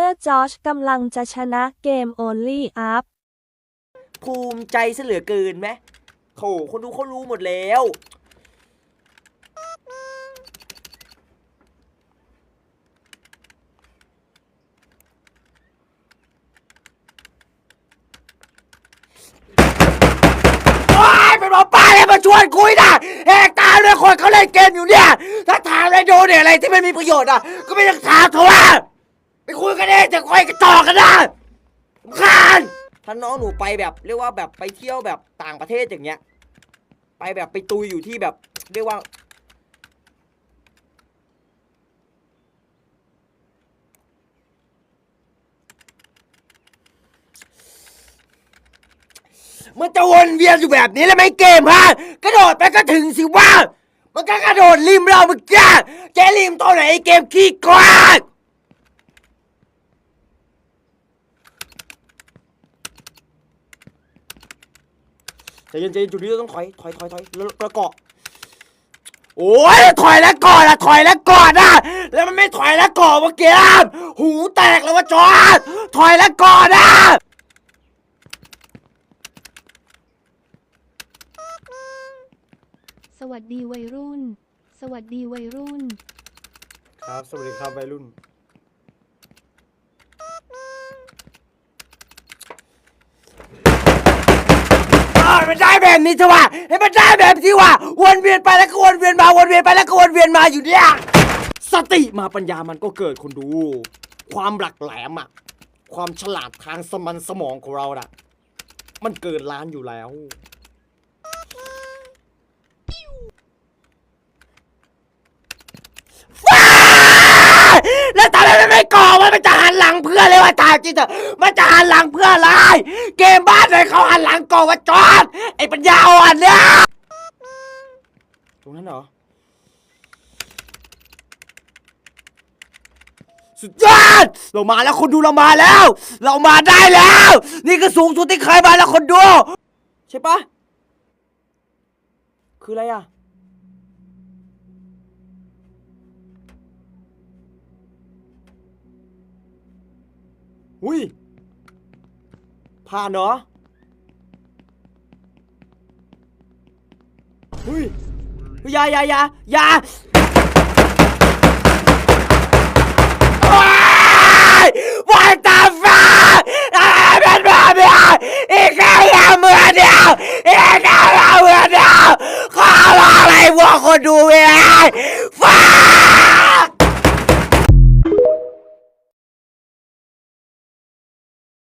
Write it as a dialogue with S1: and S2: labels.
S1: มื่อจอชกำลังจะชนะเกม Only Up
S2: ภูมิใจซะเหลือเกินไหมโถคนดูเขารู้หมดแล้ว โอ๊ยเป็นหมอป้าเลยมาชวนคุยนะแหกตาด้วยคนเขาเล่นเกมอยู่เนี่ย ถ้าถามอะไรดูเนี่ยอะไรที่ไม่มีประโยชน์อะ ก็ไม่ต้องถามเถอะว่า ไปคุยกันเองจะคุยกันต่อกันนะรำคาญถ้าน้องหนูไปแบบ เรียกว่าแบบไปเที่ยวแบบต่างประเทศอย่างเงี้ย ไปแบบไปตุยอยู่ที่แบบ เรียกว่า มันจะวนเวียนอยู่แบบนี้แล้วไหมเกมฮะกระโดดไปก็ถึงสิว่า มันก็กระโดดริมเราเมื่อกี้เจริมตัวไหนไอ้เกมขี้กวาด เย็นใจเย็นจุดนี้เราต้องถอยถอยถอยถอยแล้วแล้วเกาะโอ้ยถอยแล้วก่อนอะถอยแล้วก่อนอะแล้วมันไม่ถอยแล้วก่อนเมื่อกี้อะหูแตกแล้ววะจอดถอยแล้วก่อนอะ
S1: สวัสดีวัยรุ่น สวัสดีวัยรุ่น
S2: ครับ สวัสดีครับวัยรุ่น อ้าว มันได้แบบนี้ใช่ปะให้มันได้แบบที่ว่าวนเวียนไปแล้วก็วนเวียนมาวนเวียนไปแล้วก็วนเวียนมาอยู่เนี่ยสติมาปัญญามันก็เกิดคนดู ความหลักแหลมอะความฉลาดทางสมันสมองของเราอะมันเกินล้านอยู่แล้วายแล้วทำไมมันไม่ก่อวะมันจะหันหลังเพื่อเลยว่าตายจริงเถอะมันจะหันหลังเพื่ออะไร เกมบ้านไหนเขาหันหลังก่อว่าจอดไอ้ปัญญาอ่อนเนี่ยตรงนั้นเหรอ สุดยอด เรามาแล้วคนดูเรามาแล้ว เรามาได้แล้ว นี่คือสูงสุดที่เคยมาแล้วคนดู ใช่ปะคืออะไรอะ อุ้ย ผ่านเหรออุ้ยอย่าอย่าอย่าอยาว้าว้ายตาฟ้าอะไรเป็นแบบนี้อีกแค่ยาเมื่อเดียวอีกแค่ยาเมื่อเดียวขอร้องอะไรพวกคนดูไม่ได้ฟ้า